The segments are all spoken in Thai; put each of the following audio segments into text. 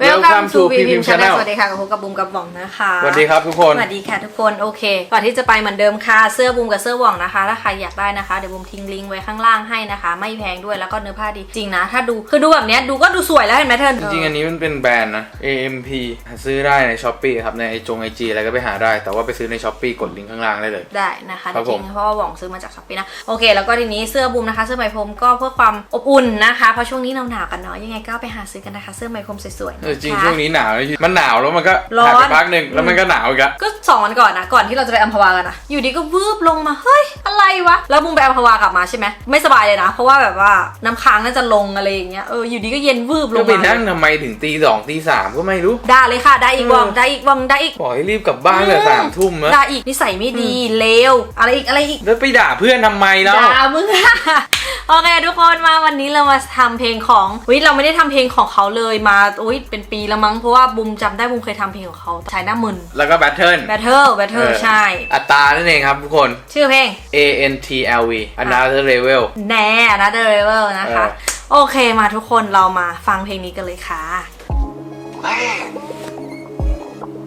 Welcome to P p Pim m Channel Channel สวัสดีค่ะกับพบกับบูมกับบ่องนะคะสวัสดีครับทุกคน สวัสดีค่ะทุกคนโอเค ก่อนที่จะไปเหมือนเดิมค่ะเสื้อบูมกับเสื้อบ่องนะคะถ้าใครอยากได้นะคะเดี๋ยวบูมทิ้งลิงก์ไว้ข้างล่างให้นะคะ ไม่แพงด้วยแล้วก็เนื้อผ้าดีจริงนะ ถ้าดูคือดูแบบเนี้ยดูก็ดูสวยแล้วเห็นไหมเธอจริงๆอันนี้มันเป็นแบรนด์นะ AMP หาซื้อได้ใน s h อ p e e ครับในไอจงไอจีอะไรก็ไปหาได้ แต่ว่าไปซื้อใน s h อ p e e กดลิงก์ข้างล่างได้เลย ได้นะคะครับจผริมงๆเพราะว่าหว่องซื้อมาจากช้อปปี้นะโอเค แล้วก็ทีนี้เสื้อบูมนะคะ เสื้อไหมพรมก็เพื่อความอบอุ่นนะคะเพราะช่วงนี้หนาวๆกันเนาะยังไงก็ไปหาซื้อกันนะคะ เสื้อไหมพรมสวยๆเออนะจริงคะช่วงนี้หนาวนะมันหนาวแล้วมันก็ร้อน หายไปพักหนึ่งแล้วมันก็หนาวอีกอะก็สองวันก่อนนะก่อนที่เราจะไปอัมพวากันนะอยู่ดีก็วืบลงมาเฮ้ยอะไรวะแล้วบุมไปอัมพวากลับมาใช่ไหมไม่สบายเลยนะ เพราะว่าแบบว่าน้ำค้างน่าจะลงอะไรอย่างเงี้ยเอออยู่ดีก็เย็นวืบลก็งไปมานั่งทำไมถึงตีสองตีสามก็ไม่รู้ด่าเลยค่ะได้อีกเออวังได้อีกวังได้อีกบอกให้รีบกลับบ้านแต่สามทุ่มนะด่าอีกนิสัยไม่ดีเลวอะไรอีกอะไรอีกแล้วไปด่าเพื่อนทำไมแล้ว ด่ามึง โอเคทุกคนมาวันนี้เรามาทำเพลงของวิเราไม่ได้ทำเพลงของเขาเลยมาอุ้ยเป็นปีแล้วมั้งเพราะว่าบุมจำได้บุมเคยทำเพลงของเขาชายหน้ามึนแล้วก็แบทเทิลแบทเทิลแบทเทิลใช่ อัตรานั่นเองครับทุกคน ชื่อเพลง A N T L V Another Level แน่ another level นะคะเออโอเคมาทุกคนเรามาฟังเพลงนี้กันเลยค่ะ Man,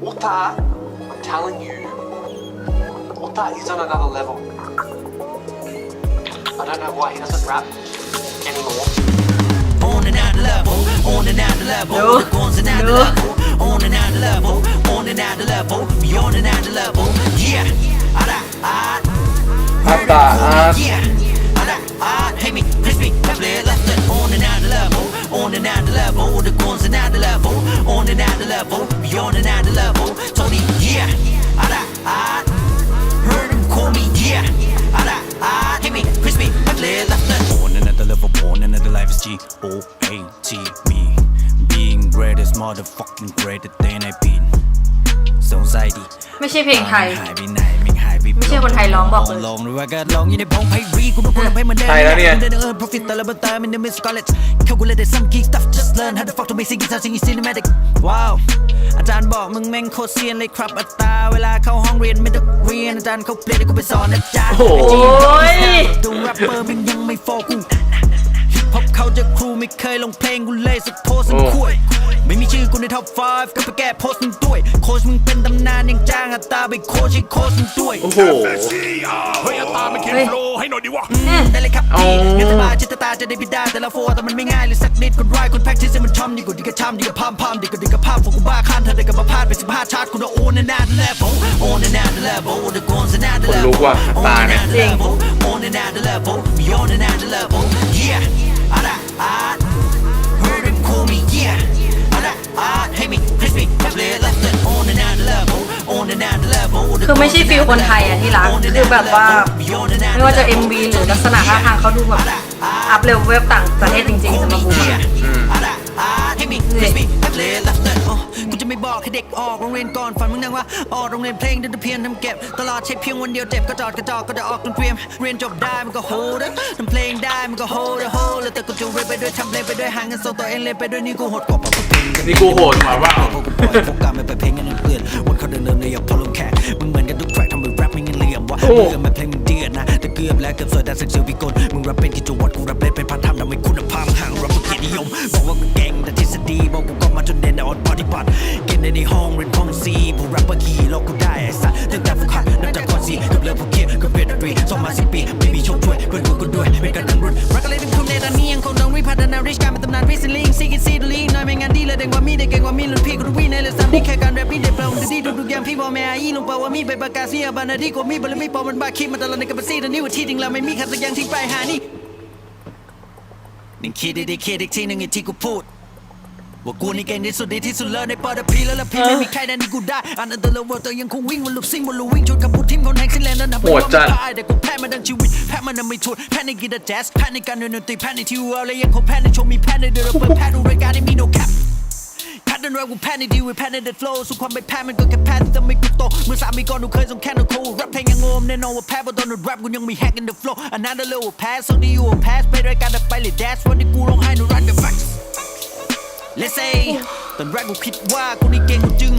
Otta, I'm telling you, Otta is on another level. I don't know why he doesn't rap anymore. on another level, on another level, No. the goals another No. level, on another level, on another level, beyond another level, yeah. Ada, ah, อัตราอาร์ต yeah. Ada, ah, hey me, press me, play left it, on another level, on another level, the goals another level, on A T me. Being greatest, motherfucking greater than I've been. สงสัยดิไม่ใช่เพลงไทย หายไปไหนไม่หายไปไม่ใช่คนไทยร้องบอกเลยลองหรือว่าก็ลองอยู่ในพงไพรีกูเป็นคนทำให้มันเดินใช่แล้วเนี่ยเดินเออ profit แต่ละบันเติม in the midst college calculated some geek stuff just learn how to fuck to make guitar sing cinematic ว้าวอาจารย์บอกมึงแม่งโคตรเซียนเลยครับอัตราเวลาเข้าห้องเรียนไม่ต้องเรียนอาจารย์เขาเปลี่ยนให้กูไปสอนอาจารย์โอ้โหโอ้ยดูแรปเปอร์มึงยังไม่โฟกูพบ เขาจะครูไม่เคยลงเพลงกูเลยสักโพสต์มึงคุยไม่มีชื่อกูในท็อป5ก็ไปแก้โพสต์มึงด้วย โค้ชมึงเป็นตำนานยังจ้างอัตราไปโค้ชให้โค้ชมึงด้วย โอ้โห เฮ้ยอัตรามันเขียนเฮ้ยโฟลว์ให้หน่อยดิวะได้เลยครับอ๋อพี่เงินสบายจิตตาจะได้พิดาแต่ละโฟร์แต่มันไม่ง่ายเลยสักนิดคนร้ายคนแพ็กที่จะมันช่ำดีกว่าดีกับช่ำดีกับพามพามดีกว่าดีกับภาพพวกกูบ้าข้ามเธอได้กับมาพลาดไปสิบห้าชาติกูโดนโอนนานแล้วโอนนานแล้วโอนโกนนานขนลุกว่ะตาเนี่ยจริงโอนนานแล้วมีโอนนานแล้ว yeah อะไรอะ heard him call me yeah อะไรอะ hey me press me play left it on another level on another level คือไม่ใช่ฟิลคนไทยอะที่รักคือแบบว่า ไม่ว่าจะ MV หรือลักษณะท่าทางเขาดูแบบ อัพเลเวลต่างประเทศจริงๆสำหรับบูมอะกูจะไม่บอกให้เด็กออกโรงเรียนก่อนฝันมึงนั่งว่าออกโรงเรียนเพลงเดินเพียนทำเก็บ ตลอดใช้เพียงวันเดียวเจ็บก็จอดกระจอกก็จะออกจนเตรียม เรียนจบได้มันก็โหดทำเพลงได้ มันก็โหดโหดแต่กูจะเรียนไปด้วยทำเพลงไปด้วยหาเงินส่งตัวเองเรียนไปด้วยนี่กูโหดกว่าปกตินี่กูโหดกว่าเปล่าพวกกูปล่อยพวกกาไม่ไปเพลงกันเพื่อนวันเขาเดินเดินเลยอย่าพอลงแขกมึงเหมือนกันทุกแทร็กทำเป็นแรปไม่เงินเหลี่ยมวะโอ้เมื่อมันเพลงมึงเดือดนะแต่เกือบแล้วเกือบสวยแต่เซ็กซี่วิกลมึงแรปเป็นกิจวัตรกูแรปเล่นเป็นพันธทำทำให้คุณภาพห่างแรปเกียรตินิยมบอกว่ากูเก่งแต่ทฤษฎีบอกกูก็มาจนเด่นแต่อ่อนปฏิบัติเก่งในในห้องเรียนห้องซีผู้แรปเปอร์ขี่โลกกูได้ นี่แค่การแรปพี่เด็ดเพลงดีๆทุกๆอย่างพี่บอแม่อีลงเปล่าว่ามีไปประกาศเสียบันนาที่กูมีบารมีปอมันบ้าคิดมาตลอดในกับซีต่นี่ว่าที่จริงแล้วไม่มีใครสักอย่างทิ้งไปหานี่นี่คิดได้คิดอีกทีหนึ่งไอ้ที่กูพูดว่ากูนี่เก่งที่สุดดีที่สุดเลยในปอดพีแล้วละพี่ไม่มีใครได้นี่กูได้อันนั้นเดอร์เลเวอร์แต่ยังคงวิ่งวนลูปซิงวนลูวิ่งชนกับผู้ทีมคนแห่งสิ้นแรงนั้นนับโหดจัดพ่ายแต่กูแพ้มาดังชีวิตแพ้มันไม่ทุนแพ้ในกีตาร์แจ๊สแพ้ในการเดินดนตรีแพ้ในทีวีและยังคงแพ้ในโชว์มีแพ้ในเดอร์เปิดแพ้ดูรายการที่มีโนแคป แพ้ดันแรกกูแพ้ในดีวิแพ้ในเดดโฟล์สุดความไม่แพ้มันก็แค่แพ้ที่ทำให้กูโตเมื่อสามีก่อนหนูเคยส่งแค่นโคแรปเพลงยังงมแน่นอนว่าแพ้เพราะตอนนั้นแรปกูยังมีแฮก in the flow อันนั้นเดอร์ว่าแพ้ส่งดีอยู่ว่าแพ้ไปรายการแต่ไปเลยแดชวันที่กูร้องไห้หนูรันกับแฟก Let's say ตอนแรกกูคิดว่ากูนี่เก่งกูจึง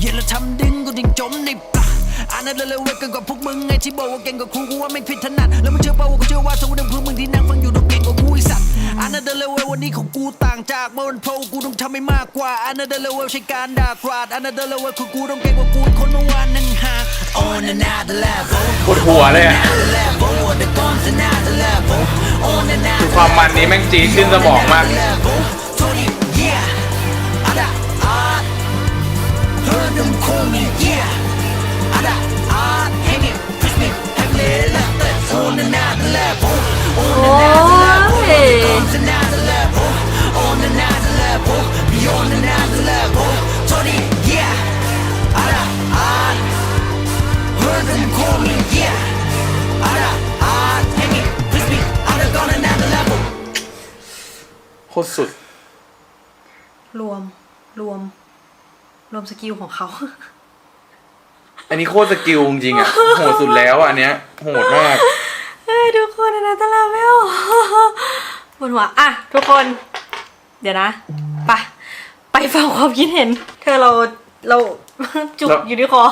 เย็นแล้วทำดึงกูยังจมในปลา อันนั้นเร็วๆเกินกว่าพวกมึงไงที่บอกว่าเก่งกว่าครูกูว่าไม่ผิดถนัดแล้วมึงเชื่อเปล่าว่ากูเชื่อว่าสมมติพวกมึงที่นั่งฟังอยู่ดูเก่งกว่ากูไอ้สัตว์อันนั้นเร็วๆวันนี้ของของกูต่างจากเมื่อวันโพกูต้องทำให้มากกว่า another level ใช่การด่ากราด another level คือกูต้องเก่งกว่ากูคนเมื่อวานนั่งหาก on another level ปวดหัวเลยอะ level the guns another level on another คือความมันนี้แม่งจี๊ดขึ้นสมองมาก โคตรสุด รวมรวม รวมสกิลของเขา อันนี้โคตรสกิลจริงๆอะ โหดสุดแล้วอะอันเนี้ย โหดมาก เฮ้ยทุกคนอันนะตะลาไม่ออก บนหัวอะทุกคน เดี๋ยวนะไปไปฟังความคิดเห็น เธอเราเราจุกเราอยู่ที่คอ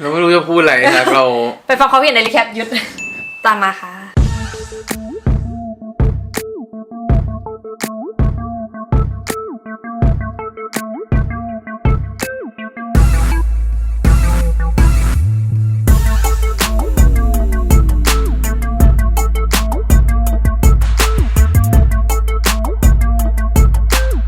เราไม่รู้จะพูดอะไรนะครับเรา ไปฟังความคิดเห็นในรีแคปยุดตามมาค่ะ